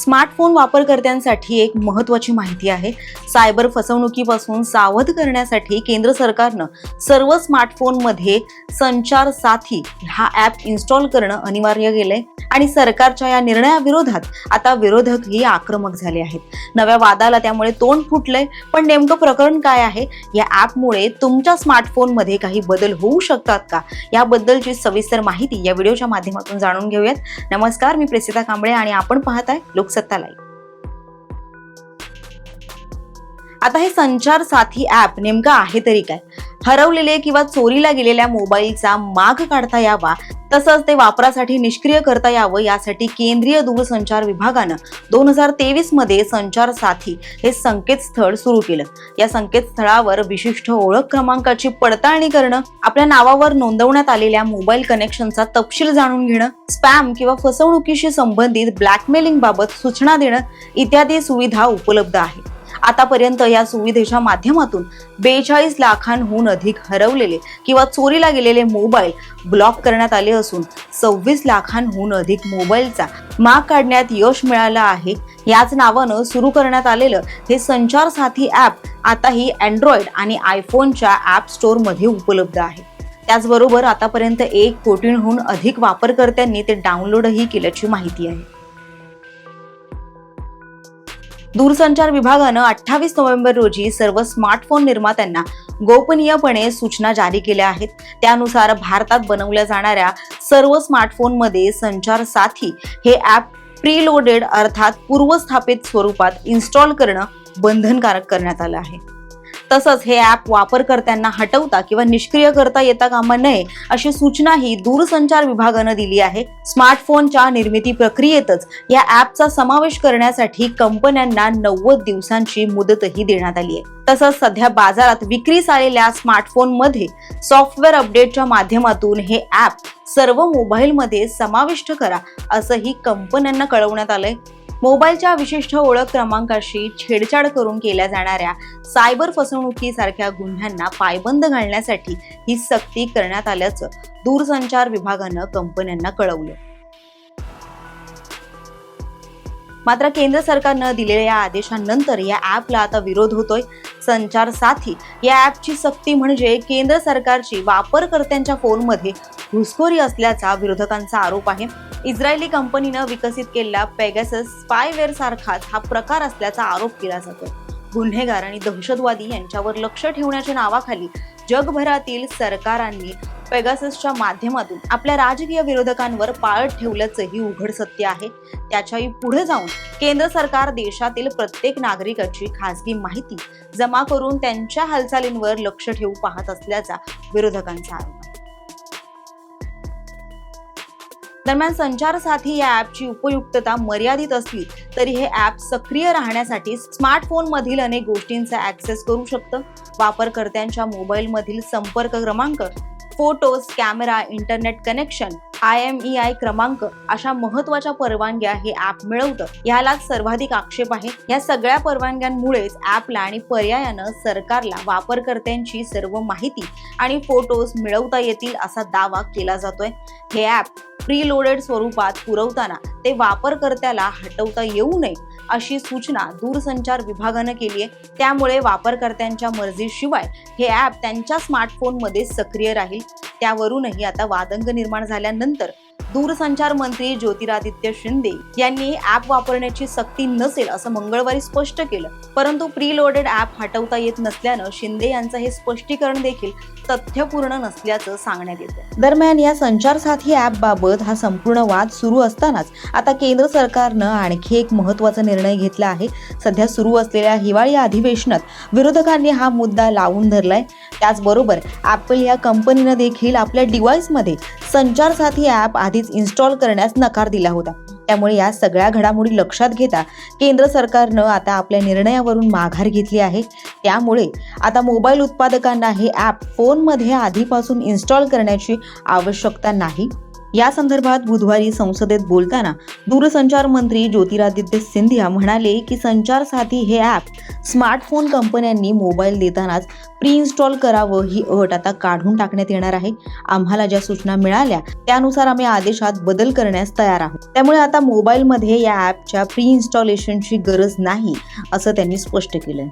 Smartphone वापरकर्त्यांसाठी एक महत्त्वाची माहिती आहे. सायबर फसवणुकीपासून सावध करण्यासाठी केंद्र सरकारनं सर्व स्मार्टफोनमध्ये संचार साथी हा ॲप इन्स्टॉल करणं अनिवार्य केलंय. आणि सरकारच्या या निर्णयाविरोधात आता विरोधकही आक्रमक झाले आहेत. नव्या वादाला त्यामुळे तोंड फुटलंय पण नेमकं प्रकरण काय आहे? या ॲपमुळे तुमच्या स्मार्टफोनमध्ये काही बदल होऊ शकतात का? याबद्दलची सविस्तर माहिती या व्हिडिओच्या माध्यमातून जाणून घेऊयात. नमस्कार मी प्रेसिता कांबळे आणि आपण पाहताय लोकसत्ता लाईव्ह. आता हे संचार साथी ॲप नेमकं आहे तरी काय? हरवलेले किंवा चोरीला गेलेल्या मोबाईलचा माग काढता यावा तसंच ते वापरासाठी निष्क्रिय करता यावं यासाठी केंद्रीय दूरसंचार विभागानं दोन हजार तेवीसमध्ये संचार साथी हे संकेतस्थळ सुरू केलं. या संकेतस्थळावर विशिष्ट ओळख क्रमांकाची पडताळणी करणं आपल्या नावावर नोंदवण्यात आलेल्या मोबाईल कनेक्शनचा तपशील जाणून घेणं स्पॅम किंवा फसवणुकीशी संबंधित ब्लॅकमेलिंग बाबत सूचना देणं इत्यादी सुविधा उपलब्ध आहे आतापर्यंत या सुविधेच्या माध्यमातून बेचाळीस लाखांहून अधिक हरवलेले किंवा चोरीला गेलेले मोबाईल ब्लॉक करण्यात आले असून सव्वीस लाखांहून अधिक मोबाईलचा माग काढण्यात यश मिळालं आहे. याच नावानं सुरू करण्यात आलेलं हे संचार साथी ॲप आताही अँड्रॉइड आणि आयफोनच्या ॲप स्टोअरमध्ये उपलब्ध आहे. त्याचबरोबर आतापर्यंत एक कोटींहून अधिक वापरकर्त्यांनी ते डाउनलोडही केल्याची माहिती आहे. दूरसंचार विभागानं अठ्ठावीस नोव्हेंबर रोजी सर्व स्मार्टफोन निर्मात्यांना गोपनीयपणे सूचना जारी केल्या आहेत. त्यानुसार भारतात बनवल्या जाणाऱ्या सर्व स्मार्टफोनमध्ये संचार साथी हे ॲप प्रीलोडेड अर्थात पूर्वस्थापित स्वरूपात इन्स्टॉल करणं बंधनकारक करण्यात आलं आहे. तसंच हे ॲप वापरकर्त्यांना हटवता किंवा निष्क्रिय करता येता कामा नये अशी सूचनाही दूरसंचार विभागानं दिली आहे. स्मार्टफोनच्या निर्मिती प्रक्रियेतच या ॲपचा समावेश करण्यासाठी कंपन्यांना नव्वद दिवसांची मुदतही देण्यात आली आहे. तसंच सध्या बाजारात विक्रीस आलेल्या स्मार्टफोनमध्ये सॉफ्टवेअर अपडेटच्या माध्यमातून हे ॲप सर्व मोबाईलमध्ये समाविष्ट करा असंही कंपन्यांना कळवण्यात आलंय. मोबाईलच्या विशिष्ट ओळख क्रमांकाशी छेडछाड करून केल्या जाणाऱ्या सायबर फसवणुकीसारख्या गुन्ह्यांना पायबंद घालण्यासाठी ही सक्ती करण्यात आल्याचं दूरसंचार विभागानं कंपन्यांना कळवलं. मात्र केंद्र सरकारनं दिलेल्या या या ॲपला आता विरोध होतोय. संचार साथी या ॲपची सक्ती म्हणजे केंद्र सरकारची वापरकर्त्यांच्या फोनमध्ये घुसखोरी असल्याचा विरोधकांचा आरोप आहे. इस्रायली कंपनीनं विकसित केलेला पेगॅसस स्पायवेअर सारखाच हा प्रकार असल्याचा आरोप केला जातो गुन्हेगार आणि दहशतवादी यांच्यावर लक्ष ठेवण्याच्या नावाखाली जगभरातील सरकारांनी पेगाससच्या माध्यमातून आपल्या राजकीय विरोधकांवर पाळत ठेवल्याचंही उघड सत्य आहे. त्याच्याही पुढे जाऊन केंद्र सरकार देशातील प्रत्येक नागरिकाची खासगी माहिती जमा करून त्यांच्या हालचालींवर लक्ष ठेवू पाहत असल्याचा विरोधकांचा आरोप. दरम्यान संचार साथी या ॲपची उपयुक्तता मर्यादित असली तरी हे ॲप सक्रिय राहण्यासाठी स्मार्टफोनमधील अनेक गोष्टींचा ऍक्सेस करू शकतं. वापरकर्त्यांच्या मोबाईलमधील संपर्क क्रमांक photos camera internet connection I M E I क्रमांक अशा महत्त्वाच्या परवानग्या हे ऍप मिळवतं. यालाच सर्वाधिक आक्षेप आहे. या सगळ्या परवानग्यांमुळेच ऍपला आणि पर्यायानं सरकारला वापरकर्त्यांची सर्व माहिती आणि फोटोज मिळवता येतील असा दावा केला जातोय. हे ॲप प्रीलोडेड स्वरूपात पुरवताना ते वापरकर्त्याला हटवता येऊ नये अशी सूचना दूरसंचार विभागानं केली आहे त्यामुळे वापरकर्त्यांच्या मर्जीशिवाय हे ॲप त्यांच्या स्मार्टफोनमध्ये सक्रिय राहील. त्यावरूनही आता वादंग निर्माण झाल्यानंतर दूरसंचार मंत्री ज्योतिरादित्य शिंदे यांनी ऍप वापरण्याची सक्ती नसेल असं मंगळवारी स्पष्ट केलं. परंतु प्रीलोडेड ऍप हटवता येत नसल्यानं शिंदे यांचं हे स्पष्टीकरण देखील तथ्यपूर्ण नसल्याचं सांगण्यात येतं दरम्यान या संचार साथी ऍप बाबत हा संपूर्ण वाद सुरू असतानाच आता केंद्र सरकारनं आणखी एक महत्त्वाचा निर्णय घेतला आहे. सध्या सुरू असलेल्या हिवाळी अधिवेशनात विरोधकांनी हा मुद्दा लावून धरलाय. त्याचबरोबर ऍपल या कंपनीनं देखील आपल्या डिव्हाइसमध्ये संचार साथी आधी आधीच इन्स्टॉल करण्यास नकार दिला होता. त्यामुळे या सगळ्या घडामोडी लक्षात घेता केंद्र सरकारनं आता आपल्या निर्णयावरून माघार घेतली आहे. त्यामुळे आता मोबाईल उत्पादकांना हे ॲप फोनमध्ये आधीपासून इन्स्टॉल करण्याची आवश्यकता नाही. या संदर्भात बुधवारी संसदेत बोलताना दूरसंचार मंत्री ज्योतिरादित्य सिंधिया म्हणाले की संचार साथी हे ॲप स्मार्टफोन कंपन्यांनी मोबाईल देतानाच प्री इन्स्टॉल करावं ही अट आता काढून टाकण्यात येणार आहे. आम्हाला ज्या सूचना मिळाल्या त्यानुसार आम्ही आदेशात बदल करण्यास तयार आहोत. त्यामुळे आता मोबाईलमध्ये या ॲपच्या प्री इन्स्टॉलेशनची गरज नाही असं त्यांनी स्पष्ट केलं